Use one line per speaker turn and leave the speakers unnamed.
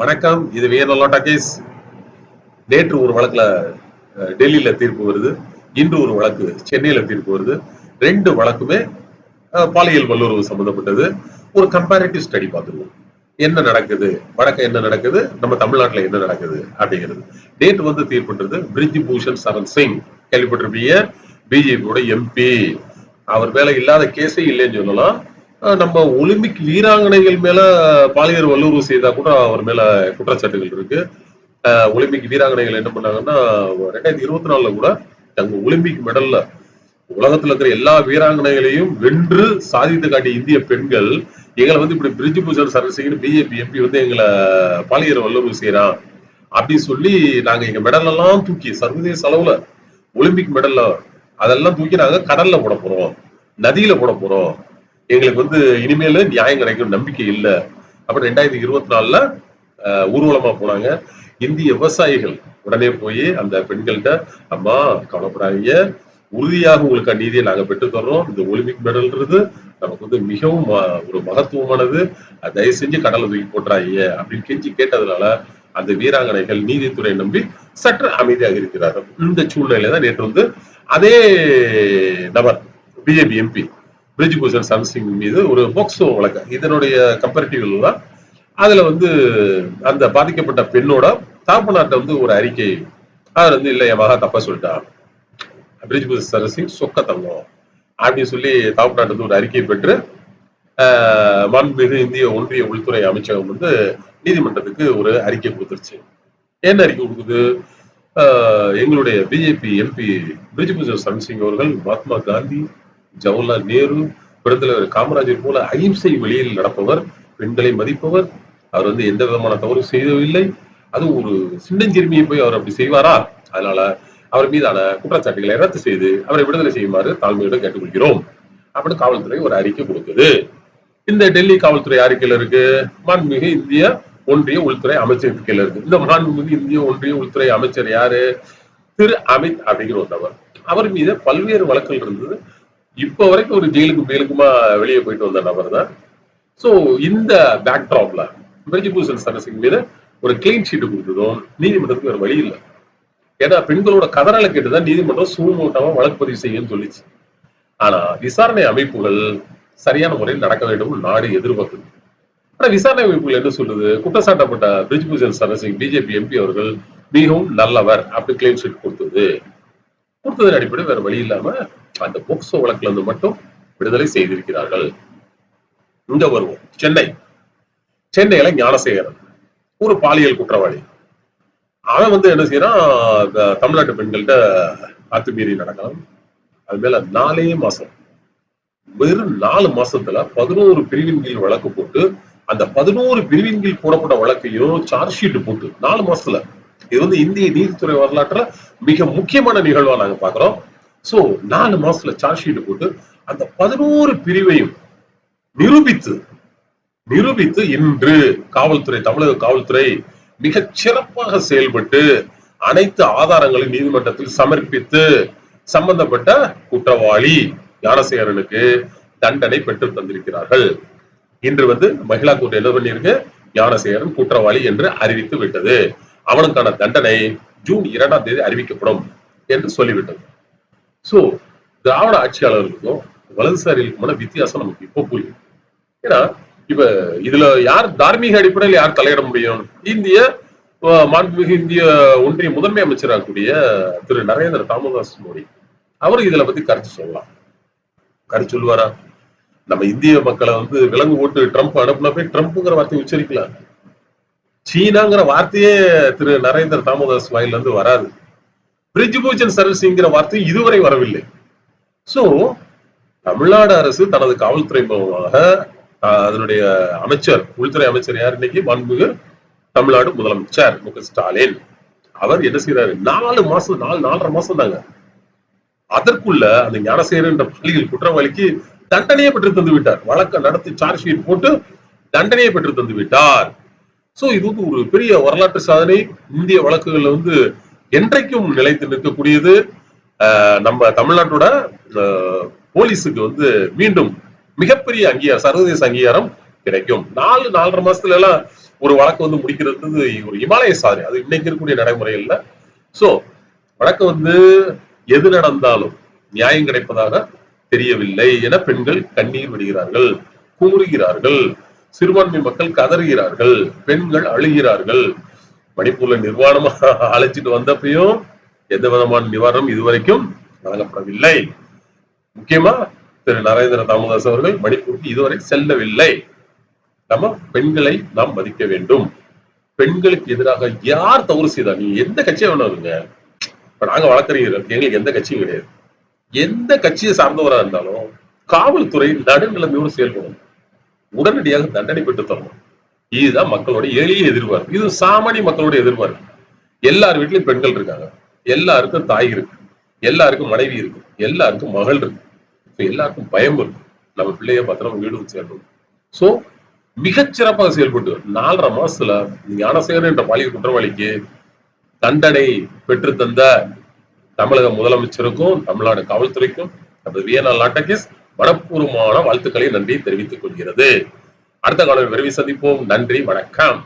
வணக்கம். இது வியனலோட்டா கேஸ் நேற்று ஒரு வழக்குல டெல்லியில தீர்ப்பு வருது. இன்று ஒரு வழக்கு சென்னையில தீர்ப்பு வருது. ரெண்டு வழக்குமே பாலியல் வல்லுறவு சம்பந்தப்பட்டது. ஒரு கம்பேரிட்டிவ் ஸ்டடி பார்த்துருவோம். என்ன நடக்குது? வடக்க என்ன நடக்குது? நம்ம தமிழ்நாட்டுல என்ன நடக்குது? அப்படிங்கிறது. நேற்று வந்து தீர்ப்புன்றது பிரிஜ் பூஷன் சரண் சிங் கேள்விப்பட்டிருப்பீங்க பிஜேபியோட எம்பி அவர் மேல இல்லாத கேஸே இல்லைன்னு சொல்லலாம். நம்ம ஒலிம்பிக் வீராங்கனைகள் மேல பாலியல் வல்லுறவு செய்தா கூட அவர் மேல குற்றச்சாட்டுகள் இருக்கு. ஒலிம்பிக் வீராங்கனைகள் என்ன பண்ணாங்கன்னா ரெண்டாயிரத்தி இருபத்தி நாலுல கூட தங்க ஒலிம்பிக் மெடல்ல உலகத்துல இருக்கிற எல்லா வீராங்கனைகளையும் வென்று சாதித்து காட்டிய இந்திய பெண்கள் எங்களை வந்து இப்படி பிரிட்ஜ் பூஜர் சரசிங்கன்னு பிஜேபி எம்பி வந்து எங்களை பாலியல் வல்லுறவு செய்யறான் அப்படின்னு சொல்லி நாங்க எங்க மெடல் எல்லாம் தூக்கி சர்வதேச அளவுல ஒலிம்பிக் மெடல்ல அதெல்லாம் தூக்கி நாங்க கடல்ல போட போறோம் நதியில போட போறோம். எங்களுக்கு வந்து இனிமேல் நியாயம் கிடைக்கும் நம்பிக்கை இல்லை. அப்புறம் ரெண்டாயிரத்தி இருபத்தி நாலுல ஊர்வலமா போனாங்க. இந்திய விவசாயிகள் உடனே போய் அந்த பெண்கள்கிட்ட அம்மா கவலைப்படாதீங்க. உறுதியாக உங்களுக்கு அந்நீதியை நாங்கள் பெற்றுத்தர்றோம் இந்த ஒலிம்பிக் மெடல்ன்றது நமக்கு வந்து மிகவும் ம- ஒரு மகத்துவமானது. தயவு செஞ்சு கடலை தூக்கி போட்டுறாங்க அப்படின்னு கெஞ்சி கேட்டதுனால அந்த வீராங்கனைகள் நீதித்துறை நம்பி சற்று அமைதியாக இருக்கிறார்கள். இந்த சூழ்நிலையில தான் நேற்று வந்து அதே நபர் பிஜேபி எம்பி பிரிஜ் பூஷன் மீது ஒரு போக்சோ வழக்கு. இதனுடைய கம்பேரிட்டிவ்ல தான் அதுல வந்து அந்த பாதிக்கப்பட்ட பெண்ணோட தாப்பனார்ட்ட வந்து ஒரு அறிக்கை. அவர் வந்து இல்லை என் மகா தப்பா சொல்லிட்டான் பிரிஜ் சரசிங் சன்சிங் சொக்க தங்கம். அப்படின்னு சொல்லி தாப்பனாட்ட வந்து ஒரு அறிக்கை பெற்று ஆஹ், மாண்புமிகு இந்திய ஒன்றிய உள்துறை அமைச்சகம் வந்து நீதிமன்றத்துக்கு ஒரு அறிக்கை கொடுத்துருச்சு. என்ன அறிக்கை கொடுக்குது? ஆஹ், எங்களுடைய பிஜேபி எம்பி பிரிஜ்பூஷன் சரண்சிங் அவர்கள் மகாத்மா காந்தி ஜவஹர்லால் நேரு பெருந்தலைவர் காமராஜர் போல அகிம்சை வழியில் நடப்பவர் பெண்களை மதிப்பவர். அவர் வந்து எந்த விதமான தவறு செய்யவில்லை அது ஒரு சின்னஞ்சிறுமியை போய் அவர் அப்படி செய்வாரா? அதனால அவர் மீதான குற்றச்சாட்டுகளை ரத்து செய்து அவரை விடுதலை செய்யுமாறு தாழ்மையுடன் கேட்டுக்கொள்கிறோம். அப்படின்னு காவல்துறை ஒரு அறிக்கை கொடுக்குது இந்த டெல்லி காவல்துறை அறிக்கையில இருக்கு மாண்புமிகு இந்திய ஒன்றிய உள்துறை அமைச்சர் இருக்கு. இந்த மாண்புமிகு இந்திய ஒன்றிய உள்துறை அமைச்சர் யாரு? திரு அமித் அப்படிங்கிற ஒரு நபர் அவர் மீது பல்வேறு வழக்குகள் இருந்தது. இப்போ வரைக்கும் ஒரு ஜெயிலுக்கு மேலுக்குமா வெளியே போயிட்டு வந்த நபர் தான் சோ இந்த பேக்ட்ராப்ல பிரஜிபூஷன் சரசிங் மீது ஒரு கிளீன் ஷீட் கொடுத்ததும் நீதிமன்றத்துக்கு வேறு வழி இல்லை. ஏன்னா பெண்களோட கதறலை கேட்டுதான் நீதிமன்றம் சூமூட்டமா வழக்கு பதிவு செய்யும் சொல்லிச்சு. ஆனா விசாரணை அமைப்புகள் சரியான முறையில் நடக்க வேண்டும் நாடு எதிர்பார்க்குது. ஆனா விசாரணை அமைப்புகள் என்ன சொல்லுது? குற்றச்சாட்டப்பட்ட பிரிஜ்பூஷன் சரசிங் பிஜேபி எம்பி அவர்கள் மிகவும் நல்லவர் அப்படி கிளைம் ஷீட் கொடுத்தது. கொடுத்ததன் அடிப்படையில் வேற வழி இல்லாம அந்த போக்சோ வழக்குல இருந்து மட்டும் விடுதலை செய்திருக்கிறார்கள். இங்க வருவோம். சென்னை. சென்னையில ஞானசேகரன் ஒரு பாலியல் குற்றவாளி. அவன் வந்து என்ன செய்யறான் தமிழ்நாட்டு பெண்கள்கிட்ட அத்துமீறி நடக்கலாம் அது மேல நாலே மாசம் வெறும் நாலு மாசத்துல பதினோரு பிரிவின் கீழ் வழக்கு போட்டு அந்த பதினோரு பிரிவின் கீழ் போடப்பட்ட வழக்கையும் சார்ஜ் ஷீட் போட்டு நாலு மாசத்துல இது வந்து இந்திய நீதித்துறை வரலாற்றுல மிக முக்கியமான நிகழ்வா நாங்க பாக்குறோம் சோ நாலு மாசத்துல சார்ஜ் ஷீட் போட்டு அந்த பதினோரு பிரிவையும் நிரூபித்து நிரூபித்து இன்று காவல்துறை தமிழக காவல்துறை மிக சிறப்பாக செயல்பட்டு அனைத்து ஆதாரங்களையும் நீதிமன்றத்தில் சமர்ப்பித்து சம்பந்தப்பட்ட குற்றவாளி ஞானசேகரனுக்கு தண்டனை பெற்று தந்திருக்கிறார்கள். இன்று வந்து மகிழா கூட்டம் என்ன பண்ணியிருக்கு? ஞானசேகரன் குற்றவாளி என்று அறிவித்து விட்டது. அவனுக்கான தண்டனை ஜூன் இரண்டாம் தேதி அறிவிக்கப்படும் என்று சொல்லிவிட்டது. சோ திராவிட ஆட்சியாளர்களுக்கும் வலதுசாரிகளுக்குமான வித்தியாசம் நமக்கு இப்போ புரியும். ஏன்னா இப்ப இதுல யார் தார்மீக அடிப்படையில் யார் தலையிட முடியும்? இந்திய மாண்புமிகு இந்திய ஒன்றிய முதன்மை அமைச்சராக கூடிய திரு நரேந்திர தாமோதாஸ் மோடி அவர் இதுல பத்தி கருத்து சொல்லலாம். கருத்து சொல்லுவாரா? நம்ம இந்திய மக்களை வந்து விலங்கு போட்டு ட்ரம்ப் அனுப்புனப்பே ட்ரம்ப்ங்கிற வார்த்தையை உச்சரிக்கலாம். சீனாங்கிற வார்த்தையே திரு நரேந்திர தாமோதாஸ் வாயில இருந்து வராது. பிரிஜ்பூஷன் சர்வீஸ்ங்கிற வார்த்தை இதுவரை வரவில்லை. சோ தமிழ்நாடு அரசு தனது காவல்துறை மூலமாக அதனுடைய அமைச்சர் உள்துறை அமைச்சர் யார் இன்னைக்கு? மாண்புமிகு தமிழ்நாடு முதலமைச்சர் மு க ஸ்டாலின். அவர் என்ன செய்யறாரு நாலு மாசம் நாலு நாலரை மாசம் தாங்க. அதற்குள்ள அந்த ஞானசேகர் என்ற பள்ளியில் குற்றவாளிக்கு தண்டனையை பெற்று தந்து விட்டார் வழக்க நடத்தி சார்ஜ் ஷீட் போட்டு தண்டனையை பெற்று தந்து விட்டார் சோ இது வந்து ஒரு பெரிய வரலாற்று சாதனை. இந்திய வழக்குகள்ல வந்து என்றைக்கும் நிலைத்து நிற்கக்கூடியது. ஆஹ் நம்ம தமிழ்நாட்டோட போலீஸுக்கு வந்து மீண்டும் மிகப்பெரிய அங்கீகாரம் சர்வதேச அங்கீகாரம் கிடைக்கும். நாலு நாலரை மாசத்துல எல்லாம் ஒரு வழக்கு வந்து முடிக்கிறது ஒரு இமாலய சாதனை. அது இன்னைக்கு இருக்கக்கூடிய நடைமுறை இல்ல சோ வழக்கு வந்து எது நடந்தாலும் நியாயம் கிடைப்பதாக தெரியவில்லை என பெண்கள் கண்ணீர் விடுகிறார்கள் கூறுகிறார்கள். சிறுபான்மை மக்கள் கதறுகிறார்கள் பெண்கள் அழுகிறார்கள். மணிப்பூர்ல நிர்வாணமா அழைச்சிட்டு வந்தப்பையும் எந்த விதமான நிவாரணம் இதுவரைக்கும் வழங்கப்படவில்லை. முக்கியமா திரு. நரேந்திர தாமதாஸ் அவர்கள் மணிப்பூருக்கு இதுவரை செல்லவில்லை. நம்ம பெண்களை நாம் மதிக்க வேண்டும். பெண்களுக்கு எதிராக யார் தவறு செய்தா நீங்க எந்த கட்சியை வேணாருங்க இப்ப நாங்க வழக்கறிஞர்கள் எங்களுக்கு எந்த கட்சியும் கிடையாது. எந்த கட்சியை சார்ந்தவரா இருந்தாலும் காவல்துறை நடுநிலைமையோடு செயல்படும் உடனடியாக தண்டனை பெற்று தரணும். இதுதான் மக்களோட எளிய எதிர்பார்ப்பு. இது சாமானிய மக்களோட எதிர்பார்ப்பு. எல்லார் வீட்லயும் பெண்கள் இருக்காங்க. எல்லாருக்கும் தாய் இருக்கு. எல்லாருக்கும் மனைவி இருக்கு. எல்லாருக்கும் மகள் இருக்கு. எல்லாருக்கும் பயம் இருக்கு. நம்ம பிள்ளைய பத்திரம் வீடு வந்து சேர்க்கணும் சோ மிகச்சிறப்பாக செயல்பட்டு நாலரை மாசத்துல ஞானசேகரன் என்ற பாலியல் குற்றவாளிக்கு தண்டனை பெற்று தந்த தமிழக முதலமைச்சருக்கும் தமிழ்நாடு காவல்துறைக்கும் நமது வியனா லாட்டகிஸ் மனப்பூர்வமான வாழ்த்துக்களை நன்றி தெரிவித்துக் கொள்கிறது. அடுத்த காலம் விரைவில் சந்திப்போம். நன்றி வணக்கம்.